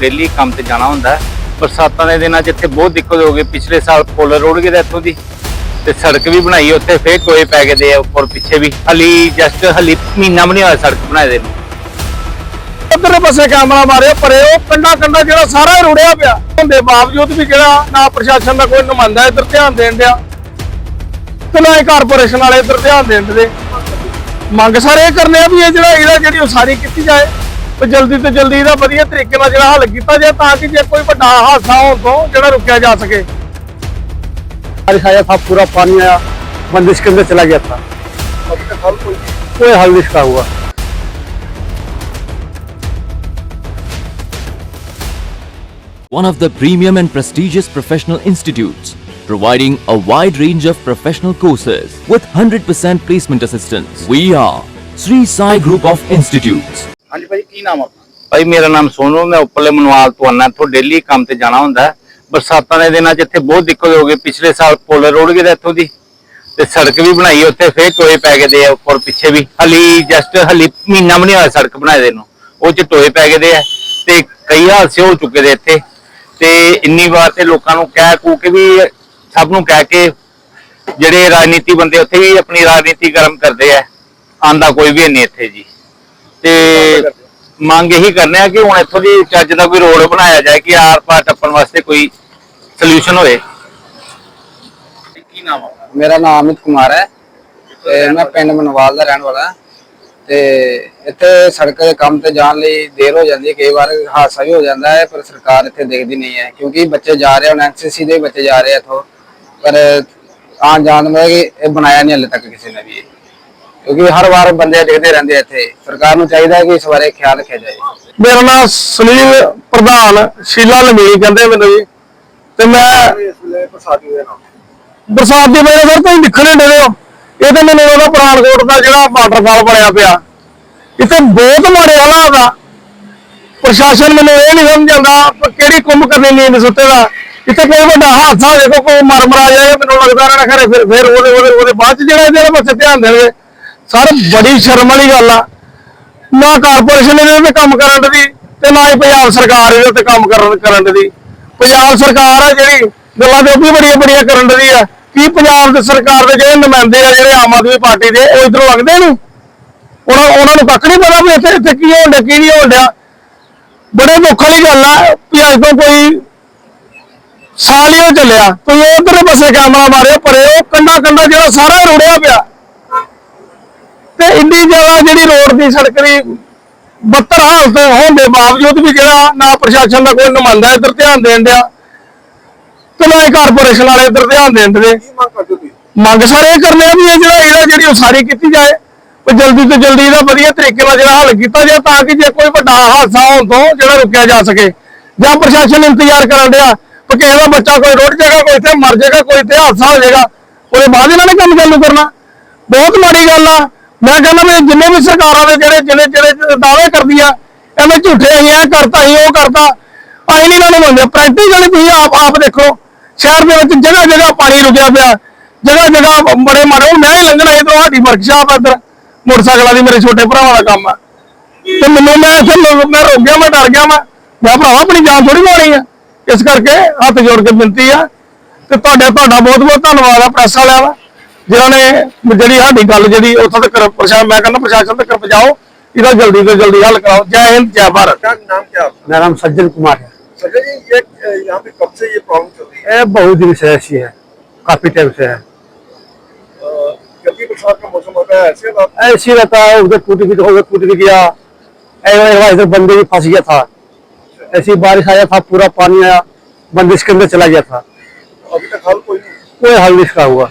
Daily ਕੰਮ ਤੇ ਜਾਣਾ ਹੁੰਦਾ ਬਰਸਾਤਾਂ ਦੇ ਦਿਨਾਂ 'ਚ ਇੱਥੇ ਬਹੁਤ ਦਿੱਕਤ ਹੋ ਗਈ। ਪਿਛਲੇ ਸਾਲ ਪੁਲ ਰੋੜ ਗਿਆ ਇੱਥੋਂ ਦੀ। ਤੇ ਸੜਕ ਵੀ ਬਣਾਈ, ਉੱਥੇ ਫੇਰ ਟੋਏ ਪੈ ਗਏ ਦੇ ਉੱਪਰ ਪਿੱਛੇ ਵੀ। ਹਲੀ ਜਸਟ ਹਲੀ ਮਹੀਨਾ ਵੀ ਨਹੀਂ ਹੋਇਆ ਸੜਕ ਬਣਾਏ ਦੇ ਨੂੰ। ਉਧਰਲੇ ਪਾਸੇ ਕੈਮਰਾ ਮਾਰਿਆ ਪਰੇ ਉਹ ਕੰਡਾ ਕੰਡਾ ਜਿਹੜਾ ਸਾਰਾ ਰੁੜਿਆ ਪਿਆ। ਹੁੰਦੇ ਬਾਵਜੂਦ ਵੀ ਜਿਹੜਾ ਨਾ ਪ੍ਰਸ਼ਾਸਨ ਦਾ ਕੋਈ ਨੁਮਾਇੰਦਾ ਇੱਧਰ ਧਿਆਨ ਦੇਣ ਦਿਆ ਤੇ ਨਾ ਹੀ ਕਾਰਪੋਰੇਸ਼ਨ ਵਾਲੇ ਇੱਧਰ ਧਿਆਨ ਦੇਣ ਦੇ। ਮੰਗ ਸਾਰੇ ਇਹ ਕਰਨੇ ਆ ਵੀ ਇਹ ਜਿਹੜਾ ਇਹਦਾ ਜਿਹੜੀ ਉਸਾਰੀ ਕੀਤੀ ਜਾਏ। ਤੇ ਜਲਦੀ ਤੋਂ ਜਲਦੀ ਇਹਦਾ ਵਧੀਆ ਤਰੀਕੇ ਨਾਲ ਜਿਹੜਾ ਹੱਲ ਕੀਤਾ ਜਾਏ ਤਾਂ ਕਿ ਜੇ ਕੋਈ ਵੱਡਾ ਹਾਦਸਾ ਹੋਣ ਤੋਂ ਜਿਹੜਾ ਰੁਕਿਆ ਜਾ ਸਕੇ बारिश आया था पूरा पानी आया बंदिश के अंदर चला गया था कोई हल नहीं इसका हुआ one of the premium and prestigious professional institutes, providing a wide range of professional courses with 100% placement assistance. We are Sri Sai Group of Institutes. ਹਾਂਜੀ ਭਾਈ ਕੀ ਨਾਮ ਆਪਣਾ? ਭਾਈ, ਮੇਰਾ ਨਾਮ ਸੋਨੂ, ਮੈਂ ਉੱਪਰਲੇ ਮਨਵਾਲ ਤੋਂ ਆਨਾ ਇੱਥੋਂ ਡੇਲੀ ਕੰਮ ਤੇ ਜਾਣਾ ਹੁੰਦਾ। ਬਰਸਾਤਾਂ ਦੇ ਦਿਨਾਂ 'ਚ ਇੱਥੇ ਬਹੁਤ ਦਿੱਕਤ ਹੋ ਗਈ, ਪਿਛਲੇ ਸਾਲ ਪੁਲ ਰੋੜ ਗਿਆ ਇੱਥੋਂ ਦੀ। ਤੇ ਸੜਕ ਵੀ ਬਣਾਈ, ਉੱਥੇ ਫੇਰ ਟੋਏ ਪੈ ਗਏ ਦੇ ਆ ਉੱਪਰ ਪਿੱਛੇ ਵੀ। ਹਲੀ ਜਸਟ ਹਲੀ ਮਹੀਨਾ ਵੀ ਨਹੀਂ ਹੋਇਆ ਸੜਕ ਬਣਾਏ ਦੇ ਨੂੰ। ਉਹ 'ਚ ਟੋਏ ਪੈ ਗਏ ਦੇ ਆ, ਤੇ ਕਈ ਹਾਦਸੇ ਹੋ ਚੁੱਕੇ ਦੇ ਇੱਥੇ। ਤੇ ਇੰਨੀ ਵਾਰ ਤੇ ਲੋਕਾਂ ਨੂੰ ਕਹਿ ਕੂ ਕੇ ਵੀ, ਸਭ ਨੂੰ ਕਹਿ ਕੇ ਜਿਹੜੇ ਰਾਜਨੀਤੀ ਬੰਦੇ ਉੱਥੇ ਵੀ ਆਪਣੀ ਰਾਜਨੀਤੀ ਗਰਮ ਕਰਦੇ ਆ। ਆਂਦਾ ਕੋਈ ਵੀ ਨਹੀਂ ਇੱਥੇ ਜੀ। ਤੇ ਮੰਗ ਇਹੀ ਕਰਨੇ ਆ ਕਿ ਹੁਣ ਇੱਥੋਂ ਦੀ ਚੱਜ ਦਾ ਕੋਈ ਰੋਡ ਬਣਾਇਆ ਜਾਏ ਕਿ ਆਰ ਪਾਰ ਟੱਪਣ ਵਾਸਤੇ ਕੋਈ ਸੋਲੂਸ਼ਨ ਹੋਵੇ। ਕੀ ਨਾਮ ਆਪਣਾ? ਮੇਰਾ ਨਾਮ ਅਮਿਤ ਕੁਮਾਰ ਹੈ ਤੇ ਮੈਂ ਪਿੰਡ ਮਨਵਾਲ ਦਾ ਰਹਿਣ ਵਾਲਾ ਤੇ ਇੱਥੇ ਸੜਕ ਦੇ ਕੰਮ ਤੇ ਜਾਣ ਲਈ ਦੇਰ ਹੋ ਜਾਂਦੀ ਹੈ ਕਈ ਵਾਰ ਹਾਦਸਾ ਵੀ ਹੋ ਜਾਂਦਾ ਹੈ ਪਰ ਸਰਕਾਰ ਇੱਥੇ ਦੇਖਦੀ ਨਹੀਂ ਹੈ ਕਿਉਂਕਿ ਬੱਚੇ ਜਾ ਰਹੇ ਹਨ ਐਨਸੀਸੀ ਦੇ ਬੱਚੇ ਜਾ ਰਹੇ ਇੱਥੋਂ। ਪਰ ਆਉਣ ਜਾਣ ਦਾ ਇਹ ਬਣਾਇਆ ਨਹੀਂ ਹਲੇ ਤੱਕ ਕਿਸੇ ਨੇ ਵੀ ਕਿਉਂਕਿ ਹਰ ਵਾਰ ਬੰਦੇ ਦੇਖਦੇ ਰਹਿੰਦੇ ਆ ਇੱਥੇ। ਸਰਕਾਰ ਨੂੰ ਚਾਹੀਦਾ ਹੈ ਕਿ ਇਸ ਬਾਰੇ ਖਿਆਲ ਰੱਖਿਆ ਜਾਏ। ਮੇਰਾ ਨਾਮ ਸੁਨੀਲ ਪ੍ਰਧਾਨ, ਸ਼ੀਲਾ ਲਮੀ ਕਹਿੰਦੇ ਮੈਨੂੰ ਜੀ। ਤੇ ਮੈਂ ਬਰਸਾਤ ਦੀ ਵਜ੍ਹਾ ਸਰ ਤੁਸੀਂ ਦਿਖਣੇ ਡਰੇ ਹੋ। ਇਹ ਤਾਂ ਮੈਨੂੰ ਉਹਦਾ ਪਠਾਨਕੋਟ ਦਾ ਜਿਹੜਾ ਵਾਟਰਫਾਲ ਬਣਿਆ ਪਿਆ। ਇੱਥੇ ਬਹੁਤ ਮਾੜੇ ਹਾਲਾਤ ਆ। ਪ੍ਰਸ਼ਾਸਨ ਮੈਨੂੰ ਇਹ ਨਹੀਂ ਸਮਝਾਉਂਦਾ ਕਿ ਕਿਹੜੀ ਕੁੰਭ ਕਰਨੀ ਨੀਂਦ ਸੁੱਤੇ ਦਾ। ਇੱਥੇ ਕੋਈ ਵੱਡਾ ਹਾਦਸਾ ਹੋ ਕੋਈ ਮਰ ਮਰਾ ਜਾਏ ਮੈਨੂੰ ਲੱਗਦਾ ਰਹਿਣਾ ਖਰੇ, ਫਿਰ ਫਿਰ ਉਹਦੇ ਉਹਦੇ ਬਾਅਦ ਚ ਜਿਹੜਾ ਇਹਦੇ ਪਾਸੇ ਧਿਆਨ ਦੇਵੇ ਸਰ, ਬੜੀ ਸ਼ਰਮ ਵਾਲੀ ਗੱਲ ਆ। ਨਾ ਕਾਰਪੋਰੇਸ਼ਨ ਇਹਦੇ ਤੇ ਕੰਮ ਕਰਨ ਦੀ ਤੇ ਨਾ ਹੀ ਪੰਜਾਬ ਸਰਕਾਰ ਇਹਦੇ ਤੇ ਕੰਮ ਕਰਨ ਕਰਨ ਦੀ ਪੰਜਾਬ ਸਰਕਾਰ ਆ ਜਿਹੜੀ ਗੱਲਾਂ ਤੇ ਉਹ ਵੀ ਬੜੀਆਂ ਬੜੀਆਂ ਕਰਨ ਦੀ ਆ। ਕੀ ਪੰਜਾਬ ਦੇ ਸਰਕਾਰ ਦੇ ਜਿਹੜੇ ਨੁਮਾਇੰਦੇ ਆ, ਜਿਹੜੇ ਆਮ ਆਦਮੀ ਪਾਰਟੀ ਦੇ, ਉਹ ਇਧਰੋਂ ਲੱਗਦੇ ਨਹੀਂ ਉਹਨਾਂ ਉਹਨਾਂ ਨੂੰ ਕੱਖ ਨਹੀਂ ਪਤਾ ਵੀ ਇੱਥੇ ਇੱਥੇ ਕੀ ਹੋਣ ਡਿਆ, ਕੀ ਨਹੀਂ ਹੋਣ ਡਿਆ। ਬੜੇ ਦੁੱਖ ਵਾਲੀ ਗੱਲ ਆ ਵੀ ਅੱਜ ਤੋਂ ਕੋਈ ਸਾਲ ਹੀ ਹੋ ਚੱਲਿਆ। ਤੁਸੀਂ ਉਧਰਲੇ ਪਾਸੇ ਕੈਮਰਾ ਮਾਰਿਆ ਪਰੇ ਉਹ ਕੰਡਾ ਕੰਡਾ ਜਿਹੜਾ ਸਾਰਾ ਰੁੜਿਆ ਪਿਆ। ਇੰਨੀ ਜ਼ਿਆਦਾ ਜਿਹੜੀ ਰੋਡ ਦੀ ਸੜਕ ਦੀ ਬੱਤਰ ਹਾਲਤ ਹੋਣ ਦੇ ਬਾਵਜੂਦ ਵੀ ਜਿਹੜਾ ਨਾ ਪ੍ਰਸ਼ਾਸਨ ਦਾ ਕੋਈ ਨੁਮਾਇੰਦਾ ਇੱਧਰ ਧਿਆਨ ਦੇਣ ਡਿਆ ਤੇ ਨਾ ਕਾਰਪੋਰੇਸ਼ਨ ਵਾਲੇ ਇੱਧਰ ਧਿਆਨ ਦੇਣ ਦੇ। ਮੰਗ ਸਾਰੇ ਇਹ ਕਰਨੇ ਆ ਵੀ ਇਹ ਜਿਹੜਾ ਇਹਦਾ ਜਿਹੜੀ ਉਸਾਰੀ ਕੀਤੀ ਜਾਏ ਤੇ ਜਲਦੀ ਤੋਂ ਜਲਦੀ ਇਹਦਾ ਵਧੀਆ ਤਰੀਕੇ ਨਾਲ ਜਿਹੜਾ ਹੱਲ ਕੀਤਾ ਜਾਏ ਤਾਂ ਕਿ ਜੇ ਕੋਈ ਵੱਡਾ ਹਾਦਸਾ ਹੋਣ ਤੋਂ ਜਿਹੜਾ ਰੁਕਿਆ ਜਾ ਸਕੇ। ਜਾਂ ਪ੍ਰਸ਼ਾਸਨ ਇੰਤਜ਼ਾਰ ਕਰਨ ਡਿਆ ਕਿ ਕਿਸੇ ਦਾ ਬੱਚਾ ਕੋਈ ਰੁੜ ਜਾਏਗਾ ਕੋਈ ਇੱਥੇ ਮਰ ਜਾਏਗਾ ਕੋਈ ਇੱਥੇ ਹਾਦਸਾ ਹੋ ਜਾਏਗਾ ਉਹਦੇ ਬਾਅਦ ਇਹਨਾਂ ਨੇ ਕੰਮ ਚਾਲੂ ਕਰਨਾ। ਬਹੁਤ ਮਾੜੀ ਗੱਲ ਆ। ਮੈਂ ਕਹਿੰਦਾ ਵੀ ਜਿੰਨੇ ਵੀ ਸਰਕਾਰਾਂ ਦੇ ਜਿਹੜੇ ਜਿਹੜੇ ਜਿਹੜੇ ਦਾਅਵੇ ਕਰਦੀਆਂ ਐਵੇਂ ਝੂਠੇ ਅਸੀਂ ਇਹ ਕਰਤਾ, ਅਸੀਂ ਉਹ ਕਰਤਾ, ਅਸੀਂ ਨਹੀਂ ਇਹਨਾਂ ਨੂੰ ਮੰਨਦੇ। ਪ੍ਰੈਕਟੀਕਲੀ ਤੁਸੀਂ ਆਪ ਆਪ ਦੇਖੋ, ਸ਼ਹਿਰ ਦੇ ਵਿੱਚ ਜਗ੍ਹਾ ਜਗ੍ਹਾ ਪਾਣੀ ਰੁਕਿਆ ਪਿਆ, ਜਗ੍ਹਾ ਜਗ੍ਹਾ ਬੜੇ ਮਾੜੇ ਹੁਣ ਮੈਂ ਹੀ ਲੰਘਣਾ ਇਧਰੋਂ ਸਾਡੀ ਵਰਕਸ਼ਾਪ ਇੱਧਰ, ਮੋਟਰਸਾਈਕਲਾਂ ਦੀ ਮੇਰੇ ਛੋਟੇ ਭਰਾਵਾਂ ਦਾ ਕੰਮ ਆ। ਤੇ ਮੈਨੂੰ ਮੈਂ ਇੱਥੇ ਮੈਂ ਰੁਕ ਗਿਆ, ਮੈਂ ਡਰ ਗਿਆ, ਮੈਂ ਮੈਂ ਭਰਾਵਾ, ਆਪਣੀ ਜਾਨ ਥੋੜੀ ਮਾਰੀ ਆ। ਇਸ ਕਰਕੇ ਹੱਥ ਜੋੜ ਕੇ ਬੇਨਤੀ ਆ। ਤੇ ਤੁਹਾਡੇ ਤੁਹਾਡਾ ਬਹੁਤ ਬਹੁਤ ਧੰਨਵਾਦ ਆ ਪ੍ਰੈਸ ਵਾਲਿਆਂ ਦਾ। ਜਿਨ੍ਹਾਂ ਨੇ ਜਿਹੜੀ ਸਾਡੀ ਗੱਲ ਜਿਹੜੀ ਉੱਥੋਂ ਤੱਕ ਪ੍ਰਸ਼ਾਸਨ ਮੈਂ ਕਹਿੰਦਾ ਪ੍ਰਸ਼ਾਸਨ ਤੱਕ ਪਹੁੰਚਾਓ ਇਹਦਾ ਜਲਦੀ ਤੋਂ ਜਲਦੀ ਹੱਲ ਕਰਾਓ ਜੈ ਹਿੰਦ ਜੈ ਭਾਰਤ क्या नाम क्या है आपका? मेरा नाम सज्जन कुमार है संजय जी ये अ, यहाँ पे कब से ये प्रॉब्लम चल रही है ये बहुत दिन से ऐसी है काफी टाइम से है अ, जब भी बरसात का मौसम होता है ऐसे बात ऐसे ही रहता है उधर टूट भी उधर टूट भी गया एक बार- एक बार इधर बंदे भी फंस गया था ऐसी बारिश आया था पूरा पानी आया बंदिश के अंदर चला गया था अभी तक हल कोई नहीं कोई हल नहीं इसका हुआ